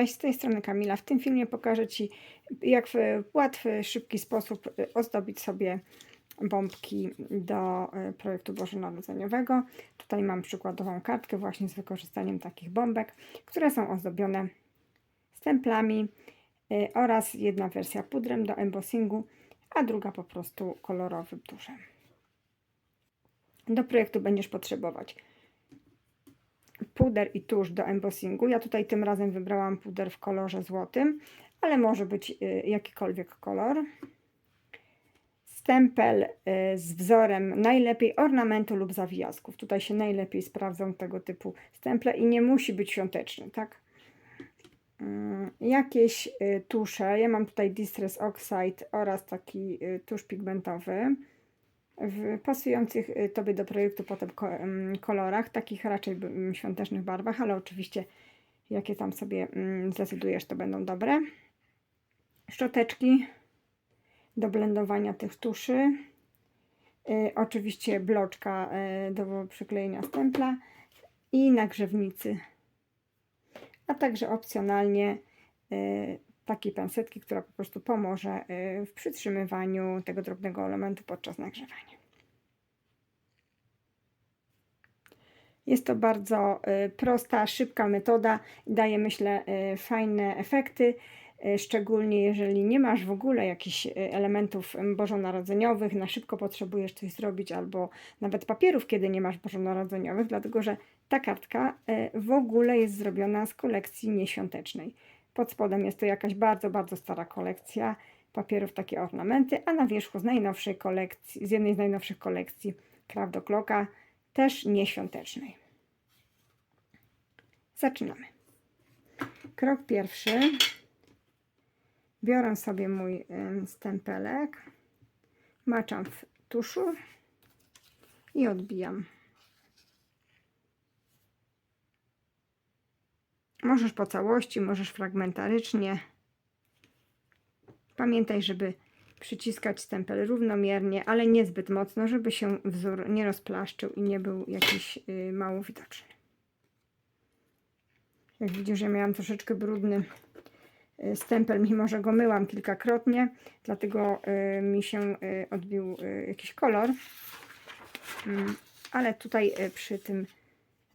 Cześć, z tej strony Kamila. W tym filmie pokażę Ci, jak w łatwy, szybki sposób y, ozdobić sobie bombki do y, projektu bożonarodzeniowego. Tutaj mam przykładową kartkę właśnie z wykorzystaniem takich bombek, które są ozdobione stemplami y, oraz jedna wersja pudrem do embossingu, a druga po prostu kolorowym tuszem. Do projektu będziesz potrzebować puder i tusz do embossingu. Ja tutaj tym razem wybrałam puder w kolorze złotym, ale może być y, jakikolwiek kolor. Stempel y, z wzorem najlepiej ornamentu lub zawiasków. Tutaj się najlepiej sprawdzą tego typu stemple i nie musi być świąteczny, tak? Mm, jakieś y, tusze. Ja mam tutaj Distress Oxide oraz taki tusz pigmentowy w pasujących y, Tobie do projektu potem kolorach, takich raczej świątecznych barwach, ale oczywiście jakie tam sobie zdecydujesz, to będą dobre. Szczoteczki do blendowania tych tuszy. Y, oczywiście bloczka y, do przyklejenia stempla i nagrzewnicy. A także opcjonalnie takiej pensetki, która po prostu pomoże w przytrzymywaniu tego drobnego elementu podczas nagrzewania. Jest to bardzo y, prosta, szybka metoda, daje myślę y, fajne efekty, szczególnie jeżeli nie masz w ogóle jakichś elementów bożonarodzeniowych, na szybko potrzebujesz coś zrobić, albo nawet papierów, kiedy nie masz bożonarodzeniowych, dlatego że ta kartka w ogóle jest zrobiona z kolekcji nieświątecznej. Pod spodem jest to jakaś bardzo, bardzo stara kolekcja papierów, takie ornamenty, a na wierzchu z najnowszej kolekcji, z jednej z najnowszych kolekcji Craft Clocka, też nieświątecznej. Zaczynamy. Krok pierwszy. Biorę sobie mój stempelek, maczam w tuszu i odbijam. Możesz po całości, możesz fragmentarycznie. Pamiętaj, żeby przyciskać stempel równomiernie, ale niezbyt mocno, żeby się wzór nie rozplaszczył i nie był jakiś y, mało widoczny. Jak widzisz, ja miałam troszeczkę brudny y, stempel, mimo że go myłam kilkakrotnie, dlatego y, mi się odbił jakiś kolor. Mm, ale tutaj przy tym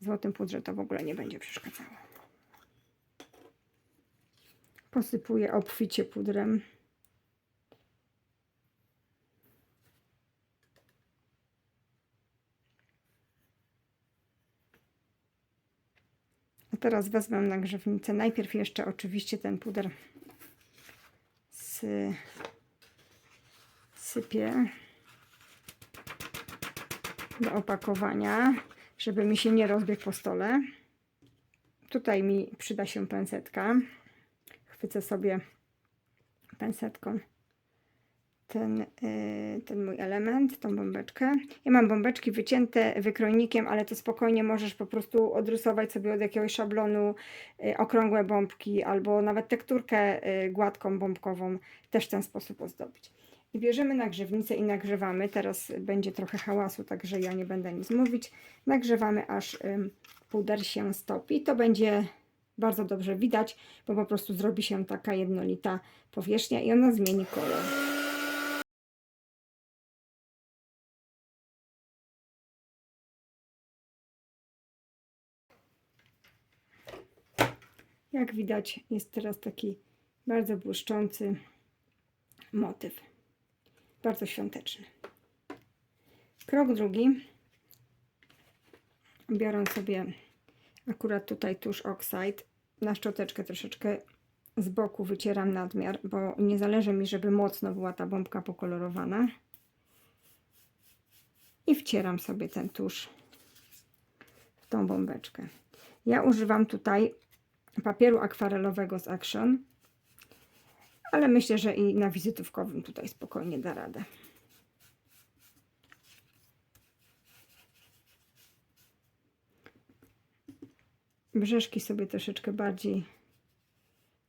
złotym pudrze to w ogóle nie będzie przeszkadzało. Posypuję obficie pudrem. Teraz wezmę nagrzewnicę. Najpierw jeszcze oczywiście ten puder sypię do opakowania, żeby mi się nie rozbiegł po stole. Tutaj mi przyda się pensetka chwycę sobie pensetką ten, y, ten mój element, tą bombeczkę. Ja mam bombeczki wycięte wykrojnikiem, ale to spokojnie możesz po prostu odrysować sobie od jakiegoś szablonu y, okrągłe bombki albo nawet tekturkę y, gładką bombkową też w ten sposób ozdobić. I bierzemy nagrzewnicę i nagrzewamy. Teraz będzie trochę hałasu, także ja nie będę nic mówić. Nagrzewamy aż puder się stopi. To będzie bardzo dobrze widać, bo po prostu zrobi się taka jednolita powierzchnia i ona zmieni kolor. Jak widać jest teraz taki bardzo błyszczący motyw. Bardzo świąteczny. Krok drugi. Biorę sobie Akurat tutaj tuż oxide na szczoteczkę troszeczkę z boku wycieram nadmiar, bo nie zależy mi, żeby mocno była ta bombka pokolorowana. I wcieram sobie ten tusz w tą bombeczkę. Ja używam tutaj papieru akwarelowego z Action, ale myślę, że i na wizytówkowym tutaj spokojnie da radę. Brzeżki sobie troszeczkę bardziej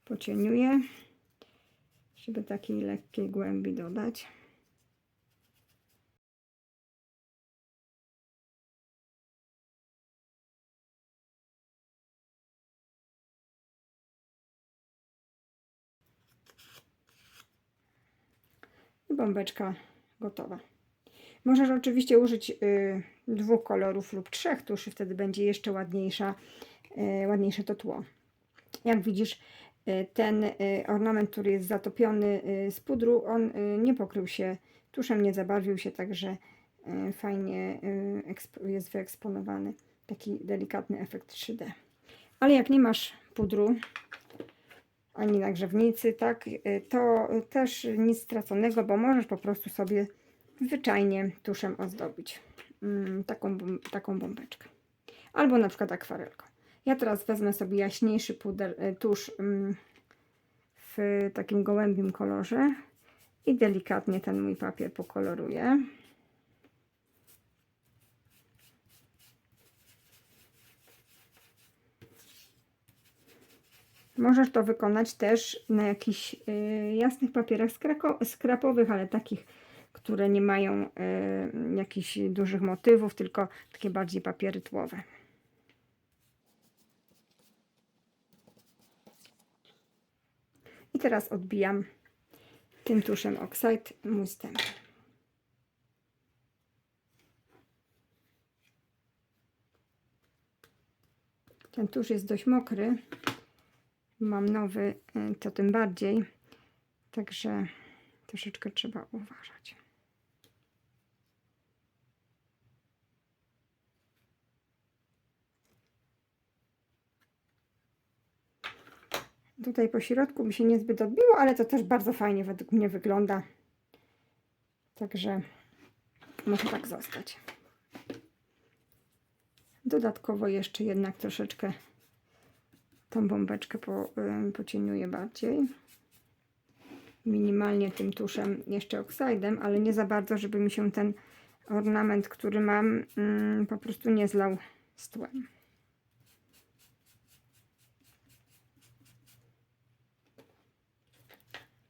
pocieniuję, żeby takiej lekkiej głębi dodać. I bombeczka gotowa. Możesz oczywiście użyć y, dwóch kolorów lub trzech tuszy, wtedy będzie jeszcze ładniejsza, y, ładniejsze to tło. Jak widzisz, y, ten y, ornament, który jest zatopiony y, z pudru, on y, nie pokrył się tuszem, nie zabarwił się, także y, fajnie y, jest wyeksponowany. Taki delikatny efekt 3D. Ale jak nie masz pudru, ani nagrzewnicy, tak, y, to też nic straconego, bo możesz po prostu sobie zwyczajnie tuszem ozdobić mm, taką, taką bombeczkę. Albo na przykład akwarelką. Ja teraz wezmę sobie jaśniejszy puder, y, tusz mm, w takim gołębim kolorze i delikatnie ten mój papier pokoloruję. Możesz to wykonać też na jakichś y, jasnych papierach skrapowych, ale takich, które nie mają y, jakichś dużych motywów, tylko takie bardziej papiery tłowe. I teraz odbijam tym tuszem Oxide mój stempel. Ten tusz jest dość mokry. Mam nowy, y, to tym bardziej. Także troszeczkę trzeba uważać. Tutaj po środku mi się niezbyt odbiło, ale to też bardzo fajnie według mnie wygląda. Także może tak zostać. Dodatkowo jeszcze jednak troszeczkę tą bombeczkę po, pocieniuję bardziej. Minimalnie tym tuszem, jeszcze oksydem, ale nie za bardzo, żeby mi się ten ornament, który mam, mm, po prostu nie zlał z tłem.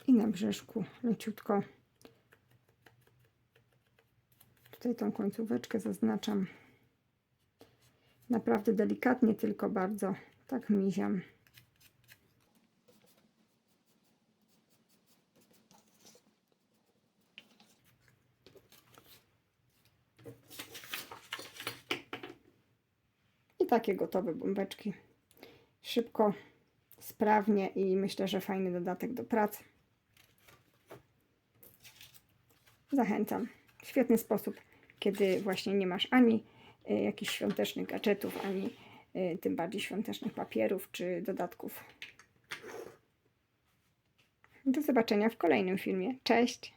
I na brzeszku leciutko. Tutaj tą końcóweczkę zaznaczam naprawdę delikatnie, tylko bardzo tak miziam. I takie gotowe bombeczki. Szybko, sprawnie i myślę, że fajny dodatek do pracy. Zachęcam. Świetny sposób, kiedy właśnie nie masz ani y, jakichś świątecznych gadżetów, ani tym bardziej świątecznych papierów czy dodatków. Do zobaczenia w kolejnym filmie. Cześć!